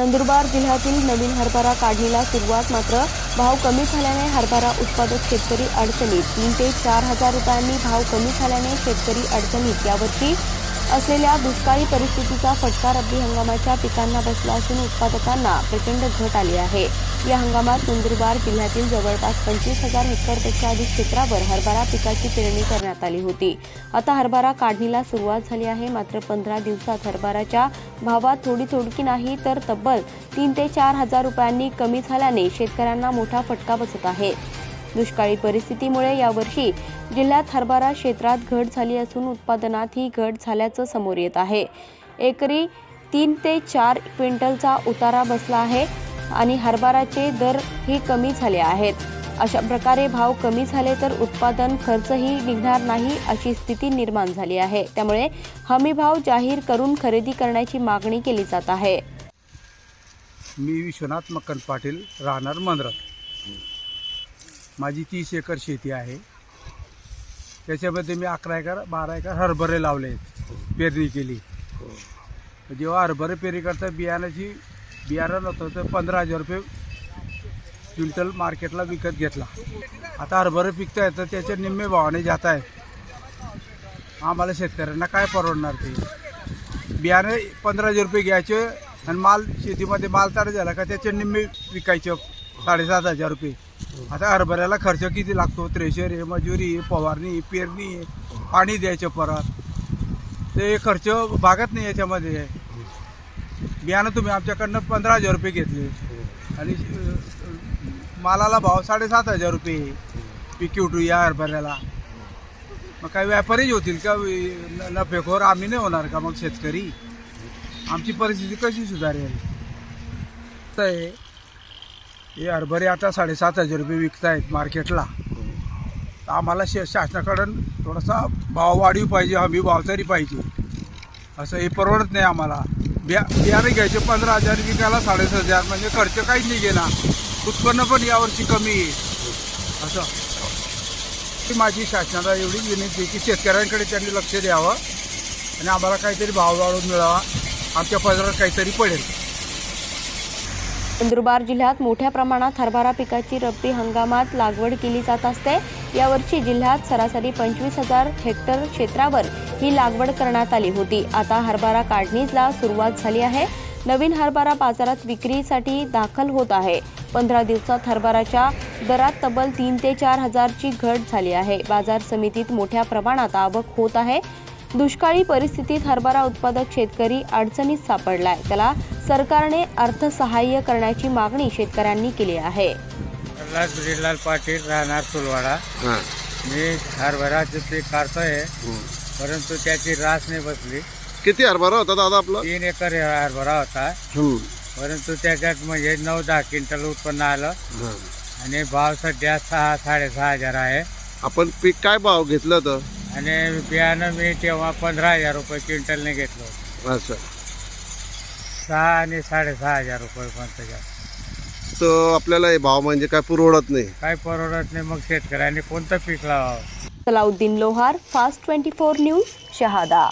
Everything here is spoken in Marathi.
नंदुरबार जिल्ह्यातील नवीन हरभरा काढणीला सुरुवात मात्र भाव कमी झाल्याने हरभरा उत्पादक शेतकरी अडचणीत. तीन ते चार हजार रुपयांनी भाव कमी झाल्याने शेतकरी अडचणीत. यावर्षी असलेल्या दुष्काळी परिस्थितीचा फटका रब्बी हंगामाच्या पिकांना बसला असून उत्पादकांना प्रचंड घट आली आहे. या हंगामात नंदुरबार जिल्ह्यातील जवळपास पंचवीस हजार हेक्टरपेक्षा अधिक क्षेत्रावर हरभरा पिकाची पेरणी करण्यात आली होती. आता हरभरा काढणीला सुरुवात झाली आहे. मात्र पंधरा दिवसात हरभराच्या भावात थोडी थोडकी नाही तर तब्बल तीन ते चार हजार रुपयांनी कमी झाल्याने शेतकऱ्यांना मोठा फटका बसत आहे. दुष्काळी परिस्थितीमुळे यावर्षी जिल्ह्यात हरभरा क्षेत्रात घट झाली असून उत्पादनात ही घट झाल्याचं समोर येत आहे. एकरी तीन ते चार क्विंटलचा उतारा बसला आहे आणि हरभराचे दर ही कमी झाले आहेत. अशा प्रकारे भाव कमी झाले तर उत्पादन खर्चही निघणार नाही अशी स्थिती निर्माण झाली आहे. त्यामुळे हमी भाव जाहीर करून खरेदी करण्याची मागणी केली जात आहे. मी विश्वनाथ मक्कन पाटील राहणार मंद्रात. माझी तीस एकर शेती आहे. त्याच्यामध्ये मी अकरा एकर बारा एकर हरभरे लावले आहेत पेरणी केली. जेव्हा हरभरे पेरणी करता बियाण्याची बियाणं नव्हतं तर पंधरा हजार रुपये क्विंटल मार्केटला विकत घेतला. आता हरभरे पिकता येतं त्याच्या निम्मे भावाने जात आहे आम्हाला शेतकऱ्यांना काय परवडणार ते? बियाणे पंधरा हजार रुपये घ्यायचे आणि माल शेतीमध्ये माल तयार झाला का त्याचे निम्मे विकायचे साडेसात हजार रुपये. आता हरभऱ्याला खर्च किती लागतो? थ्रेशर आहे मजुरी आहे फवारणी आहे पेरणी आहे पाणी द्यायचं परत. ते खर्च भागत नाही याच्यामध्ये. बियाणं तुम्ही आमच्याकडनं पंधरा हजार रुपये घेतले. आणि मालाला भाव साडेसात हजार रुपये पिकी टू या हरभऱ्याला. मग काही व्यापारीच होतील का? न- नफेखोर आम्ही नाही होणार का मग शेतकरी? आमची परिस्थिती कशी सुधारेल? तर हे- हे हरभरे आता साडेसात हजार रुपये विकतायत मार्केटला. तर आम्हाला शे शासनाकडून थोडासा भाव वाढीव पाहिजे हमी भाव तरी पाहिजे. असं हे परवडत नाही आम्हाला. बिया बियाणे घ्यायचे पंधरा हजार विकायला साडेसात हजार म्हणजे खर्च काहीच नाही गेला उत्पन्न पण यावर्षी कमी आहे. असं. ती माझी शासनाला एवढी विनंती की शेतकऱ्यांकडे त्यांनी लक्ष द्यावं आणि आम्हाला काहीतरी भाव वाढवून मिळावा. आमच्या पदरात काहीतरी पडेल. नंदुरबार जिल्ह्यात मोठ्या प्रमाणात हरभरा पिकाची रब्बी हंगामात लागवड केली जात असते. यावर्षी जिल्ह्यात सरासरी पंचवीस हजार हेक्टर क्षेत्रावर ही लागवड करण्यात आली होती. आता हरभरा काढणीला सुरुवात झाली आहे. नवीन हरभरा बाजारात विक्रीसाठी दाखल होत आहे. पंधरा दिवसात हरभराच्या दरात तब्बल तीन ते चार हजारची घट झाली आहे. बाजार समितीत मोठ्या प्रमाणात आवक होत आहे. दुष्काळी परिस्थितीत हरभरा उत्पादक शेतकरी अडचणीत सापडलाय. त्याला सरकारने अर्थसहाय्य करण्याची मागणी शेतकऱ्यांनी केली आहे. प्रल्हाद पाटील राहणार सुलवाडा हां. मी हरभराचे पीक काढतोय. परंतु त्याची रास नाही बसली. किती हरभरा होता दादा आपला? तीन एकर हरभरा होता. हम्म. परंतु त्याच्यात म्हणजे नऊ दहा क्विंटल उत्पन्न आलं. हां. आणि भाव सध्या सहा साडेसहा हजार आहे. आपण पीक काय भाव घेतलं होतं? आणि बियाणं मी तेव्हा पंधरा हजार रुपये क्विंटलने घेतलं होतं. असं. सहा आणि साडेसहा हजार रुपये पण त्याच्यात तर आपल्याला हे भाव म्हणजे काय पुरवडत नाही. काय परवडत नाही मग शेतकऱ्यांनी कोणतं पीक लावावं? Salauddin Lohar fast twenty four news Shahada.